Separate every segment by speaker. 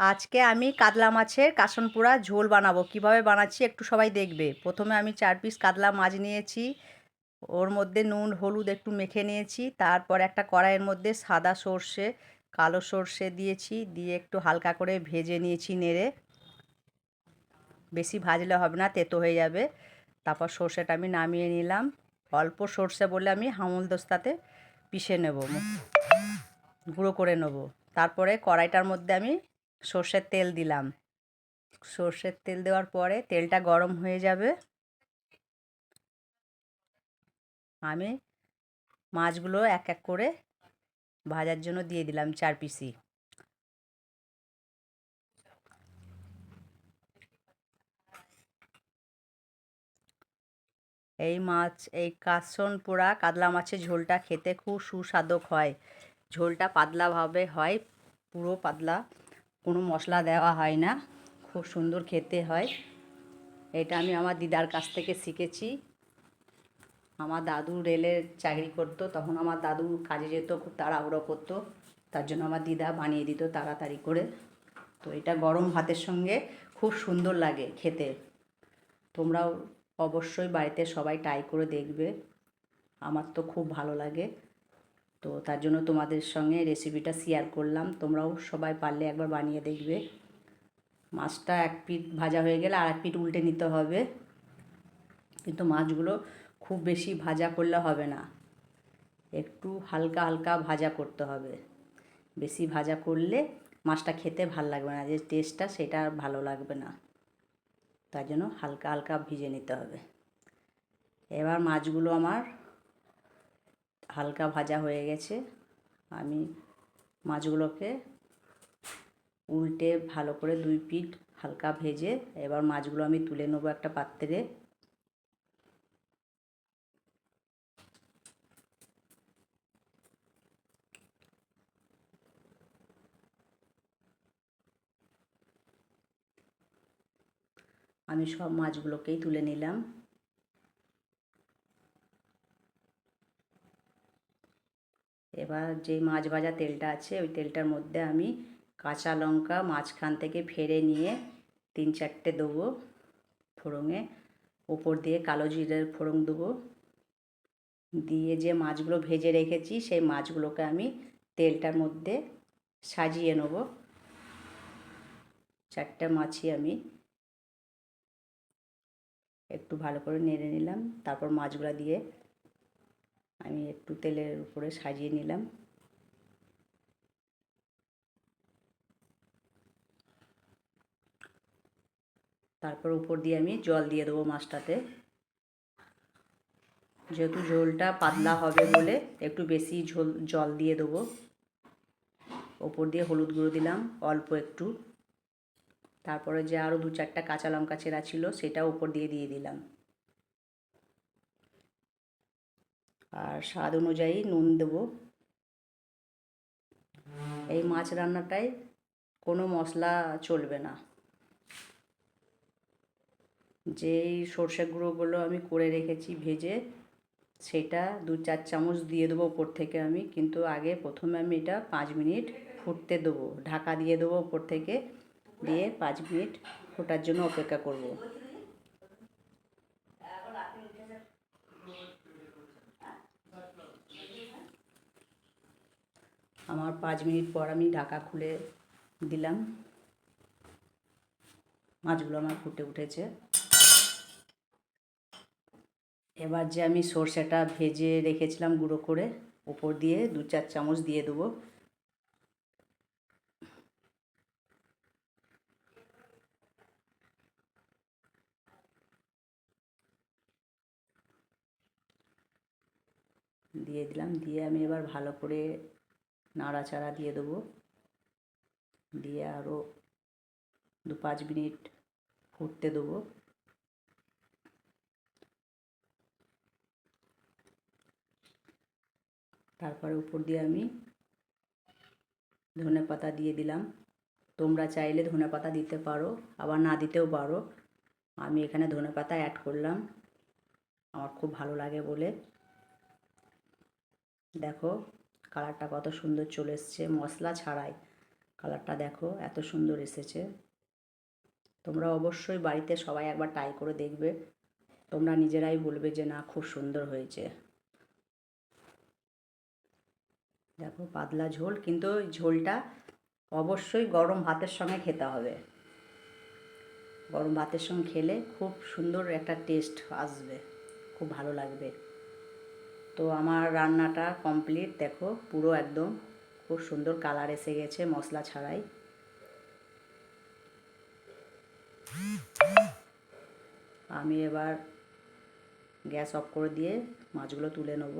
Speaker 1: আজকে আমি কাতলা মাছের কাসনপুরা ঝোল বানাবো। কীভাবে বানাচ্ছি একটু সবাই দেখবে। প্রথমে আমি চার পিস কাতলা মাছ নিয়েছি। ওর মধ্যে নুন, হলুদ একটু মেখে নিয়েছি। তারপর একটা কড়াইয়ের মধ্যে সাদা সর্ষে, কালো সর্ষে দিয়েছি। দিয়ে একটু হালকা করে ভেজে নিয়েছি নেড়ে। বেশি ভাজলে হবে না, তেতো হয়ে যাবে। তারপর সর্ষেটা আমি নামিয়ে নিলাম। অল্প সর্ষে বলে আমি হামুল দস্তাতে পিষে নেব। গুঁড়ো করে নেব। তারপরে কড়াইটার মধ্যে আমি সর্ষের তেল দিলাম। সর্ষের তেল দেওয়ার পরে তেলটা গরম হয়ে যাবে। আমি মাছগুলো এক এক করে ভাজার জন্য দিয়ে দিলাম চার পিসি। এই মাছ, এই কাসন পোড়া কাতলা মাছের ঝোলটা খেতে খুব সুস্বাদক হয়। ঝোলটা পাতলাভাবে হয়, পুরো পাতলা। কোনো মশলা দেওয়া হয় না। খুব সুন্দর খেতে হয়। এটা আমি আমার দিদার কাছ থেকে শিখেছি। আমার দাদু রেলের চাকরি করতো, তখন আমার দাদু কাজে যেত, খুব তাড়াহুড়ো করতো। তার জন্য আমার দিদা বানিয়ে দিত তাড়াতাড়ি করে। তো এটা গরম ভাতের সঙ্গে খুব সুন্দর লাগে খেতে। তোমরাও অবশ্যই বাড়িতে সবাই ট্রাই করে দেখবে। আমার তো খুব ভালো লাগে। তো তার জন্য তোমাদের সঙ্গে রেসিপিটা শেয়ার করলাম। তোমরাও সবাই পারলে একবার বানিয়ে দেখবে। মাছটা এক পিঠ ভাজা হয়ে গেলে আর এক পিঠ উল্টে নিতে হবে। কিন্তু মাছগুলো খুব বেশি ভাজা করলে হবে না। একটু হালকা হালকা ভাজা করতে হবে। বেশি ভাজা করলে মাছটা খেতে ভালো লাগবে না, যে টেস্টটা সেটা আর ভালো লাগবে না। তার জন্য হালকা হালকা ভিজে নিতে হবে। এবার মাছগুলো আমার হালকা ভাজা হয়ে গেছে। আমি মাছগুলোকে উল্টে ভালো করে দুই পিঠ হালকা ভেজে এবার মাছগুলো আমি তুলে নেব একটা পাত্রে। আমি সব মাছগুলোকেই তুলে নিলাম। এবার যে মাছ ভাজা তেলটা আছে, ওই তেলটার মধ্যে আমি কাঁচা লঙ্কা মাঝখান থেকে ফেরে নিয়ে তিন চারটে দেবো ফোড়ঙে ওপর দিয়ে কালো জিরের ফোড়ং দেবো। দিয়ে যে মাছগুলো ভেজে রেখেছি, সেই মাছগুলোকে আমি তেলটার মধ্যে সাজিয়ে নেব। চারটে মাছই আমি একটু ভালো করে নেড়ে নিলাম। তারপর মাছগুলো দিয়ে আমি একটু তেলের উপরে সাজিয়ে নিলাম। তারপর উপর দিয়ে আমি জল দিয়ে দেবো মাছটাতে। যেহেতু ঝোলটা পাতলা হবে বলে একটু বেশি ঝোল, জল দিয়ে দেবো। ওপর দিয়ে হলুদ গুঁড়ো দিলাম অল্প একটু। তারপরে যে আরও দু চারটা কাঁচা লঙ্কা চেরা ছিল সেটা উপর দিয়ে দিয়ে দিলাম। আর স্বাদ অনুযায়ী নুন দেব। এই মাছ রান্নাটায় কোনো মশলা চলবে না। যেই সর্ষে গুঁড়োগুলো আমি করে রেখেছি ভেজে, সেটা দু চার চামচ দিয়ে দেবো ওপর থেকে আমি। কিন্তু আগে প্রথমে আমি এটা পাঁচ মিনিট ফুটতে দেবো। ঢাকা দিয়ে দেবো ওপর থেকে। দিয়ে পাঁচ মিনিট ফোটার জন্য অপেক্ষা করব। আমার পাঁচ মিনিট পর আমি ঢাকা খুলে দিলাম। মাছগুলো আমার ফুটে উঠেছে। এবার যে আমি সর্ষেটা ভেজে রেখেছিলাম গুঁড়ো করে উপর দিয়ে দু চার চামচ দিয়ে দেবো। দিয়ে দিলাম। দিয়ে আমি এবার ভালো করে নাড়াচাড়া দিয়ে দেবো। দিয়ে আরও দু পাঁচ মিনিট ফুটতে দেবো। তারপরে উপর দিয়ে আমি ধনে পাতা দিয়ে দিলাম। তোমরা চাইলে ধনে পাতা দিতে পারো, আবার না দিতেও পারো। আমি এখানে ধনে পাতা অ্যাড করলাম। আমার খুব ভালো লাগে বলে। দেখো কালারটা কত সুন্দর চলে এসছে, মশলা ছাড়াই। কালারটা দেখো, এত সুন্দর এসেছে। তোমরা অবশ্যই বাড়িতে সবাই একবার ট্রাই করে দেখবে। তোমরা নিজেরাই বলবে যে, না, খুব সুন্দর হয়েছে। দেখো, পাতলা ঝোল, কিন্তু ঝোলটা অবশ্যই গরম ভাতের সঙ্গে খেতে হবে। গরম ভাতের সঙ্গে খেলে খুব সুন্দর একটা টেস্ট আসবে, খুব ভালো লাগবে। তো আমার রান্নাটা কমপ্লিট দেখো, পুরো একদম খুব সুন্দর কালার এসে গেছে মশলা ছাড়াই। আমি এবার গ্যাস অফ করে দিয়ে মাছগুলো তুলে নেব।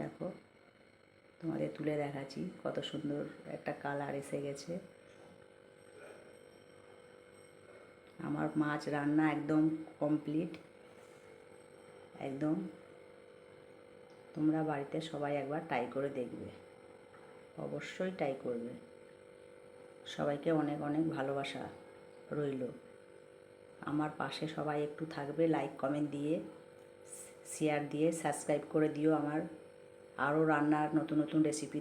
Speaker 1: দেখো, তোমাদের তুলে দেখাচ্ছি কত সুন্দর একটা কালার এসে গেছে। আমার মাছ রান্না একদম কমপ্লিট একদম। তোমরা বাড়িতে সবাই একবার ট্রাই করে দেখবে। অবশ্যই ট্রাই করবে। সবাইকে অনেক অনেক ভালোবাসা রইল। আমার পাশে সবাই একটু থাকবে লাইক কমেন্ট দিয়ে শেয়ার দিয়ে সাবস্ক্রাইব করে দিও আমার। আরও রান্নার নতুন নতুন রেসিপি